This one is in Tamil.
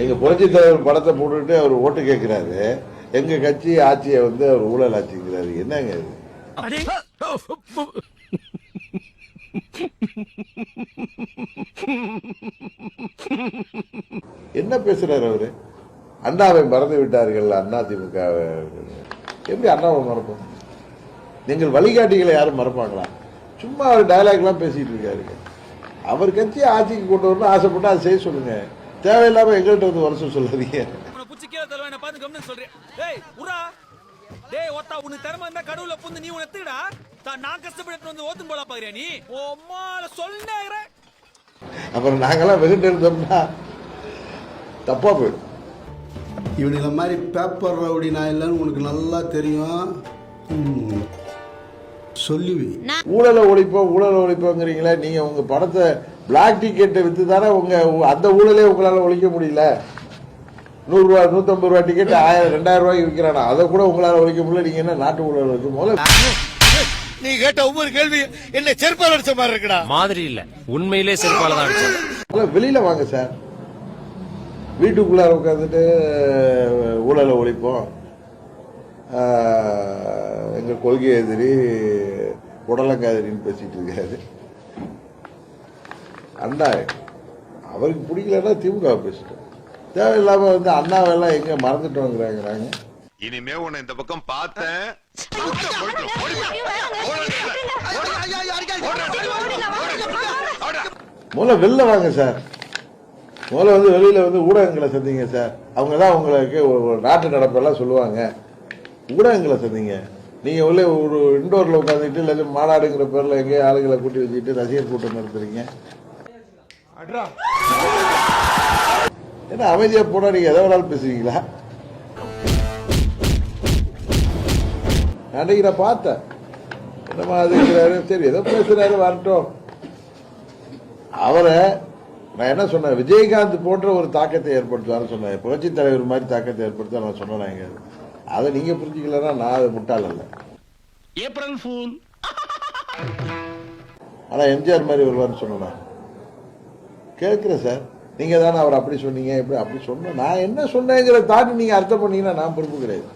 எங்க புரட்சி தலைவர் படத்தை போட்டுட்டு அவர் ஓட்டு கேட்கிறாரு எங்க கட்சி ஆட்சியை வந்து அவர் ஊழல் ஆட்சிங்கிறாரு என்னங்க இது? என்ன பேசுறாரு அவரு? அண்ணாவை மறந்து விட்டார்கள் அண்ணா திமுக. எப்படி அண்ணாவை மறப்போம்? நீங்கள் வழிகாட்டிகளை யாரும் மறப்பாங்களா? சும்மா அவர் டயலாக் எல்லாம் பேசிட்டு இருக்காருங்க. அவர் கட்சி ஆட்சிக்கு கொண்டு வரணும் ஆசைப்பட்டு அதை செய்ய சொல்லுங்க. தேவையில்லாம எங்கள்கிட்ட வந்து வருஷம் சொல்லாதீங்க. டேய் ஒத்தா உனக்கு திறமை இருந்தா கடவுள புந்து நீ உன எடுத்துடா தான் நான் கஷ்டப்பட்டு வந்து ஓத்தும் போல பாக்குறியா நீ? உம்மால சொல்லுங்கிற அப்புறம் நாங்கெல்லாம் வெகுண்டு இருந்தோம்னா தப்பா போயிடும். இவனுங்கள மாதிரி பேப்பர் ரவுடி நான் இல்லைன்னு உனக்கு நல்லா தெரியும். சொல்லி ஊழலை ஒழிப்போம் ஊழலை ஒழிப்போங்கிறீங்களே நீங்க உங்க படத்தை பிளாக் டிக்கெட்டை வித்து தானே உங்க அந்த ஊழலே உங்களால ஒழிக்க முடியல. நூறு ரூபா நூத்தம்பது ரூபா டிக்கெட் ஆயிரம் ரெண்டாயிரம் ரூபாய்க்கு விற்கிறானா? அதை கூட உங்களால ஒழிக்க முடியல. நீங்க என்ன நாட்டு ஊழல் இருக்கு? முதல்ல நீ கேட்ட ஒவ்வொரு கேள்வி என்ன செருப்பால் அடிச்ச மாதிரி இருக்குடா. மாதிரி இல்ல. உண்மையிலே செருப்பால தான் அடிச்சேன். முதல்ல வெளியில வாங்க சார். வீட்டுக்குள்ளார உட்காந்துட்டு ஊழலை ஒழிப்போம். ஆஹ், எங்க கொள்கை எதிரி உடலங்காதிரின்னு பேசிட்டு இருக்காரு. அண்ணா அவருக்கு பிடிக்கலன்னா திமுக பேசிட்டோம். தேவையில்லாம வந்து அண்ணாவெல்லாம் எங்க மறந்துட்டோங்கிறாங்கிறாங்க. இனிமே உன்னை இந்த பக்கம் பார்த்தேன். முதல்ல வெளில வாங்க சார். முதல்ல வந்து வெளியில வந்து ஊடகங்களை சந்திங்க சார். அவங்க தான் உங்களுக்கு நாட்டு நடப்பெல்லாம் சொல்லுவாங்க. ஊடகங்களை சந்திங்க நீங்க உள்ள ஒரு இண்டோர்ல உட்காந்துட்டு இல்லை மாநாடுங்கிற பேர்ல எங்கேயோ ஆளுகளை கூட்டி வச்சுட்டு ரசிகர் கூட்டம் நடத்துறீங்க. என்ன அமைதியா போனா நீங்க எதை வேணாலும் பேசுவீங்களா? அன்னைக்கு நான் பார்த்தேன். என்னமா அதுங்கிறாரு? சரி ஏதோ பேசுறாரு வரட்டும். அவரை நான் என்ன சொன்னேன்? விஜயகாந்த் போன்ற ஒரு தாக்கத்தை ஏற்படுத்துவார்னு சொன்னேன். புரட்சி தலைவர் மாதிரி தாக்கத்தை ஏற்படுத்த நான் சொன்னேன் எங்க அதை நீங்க புரிஞ்சுக்கலன்னா நான் அது முட்டாள் அல்ல. April fool. ஆனா எம்ஜிஆர் மாதிரி வருவார்னு சொன்னேன்? கேட்கிறேன் சார். நீங்க தானே அவர் அப்படி சொன்னீங்க இப்படி அப்படி சொன்ன நான் என்ன சொன்னேங்கிற தாண்டி நீங்க அர்த்தம் பண்ணீங்கன்னா நான் பொறுப்பு கிடையாது.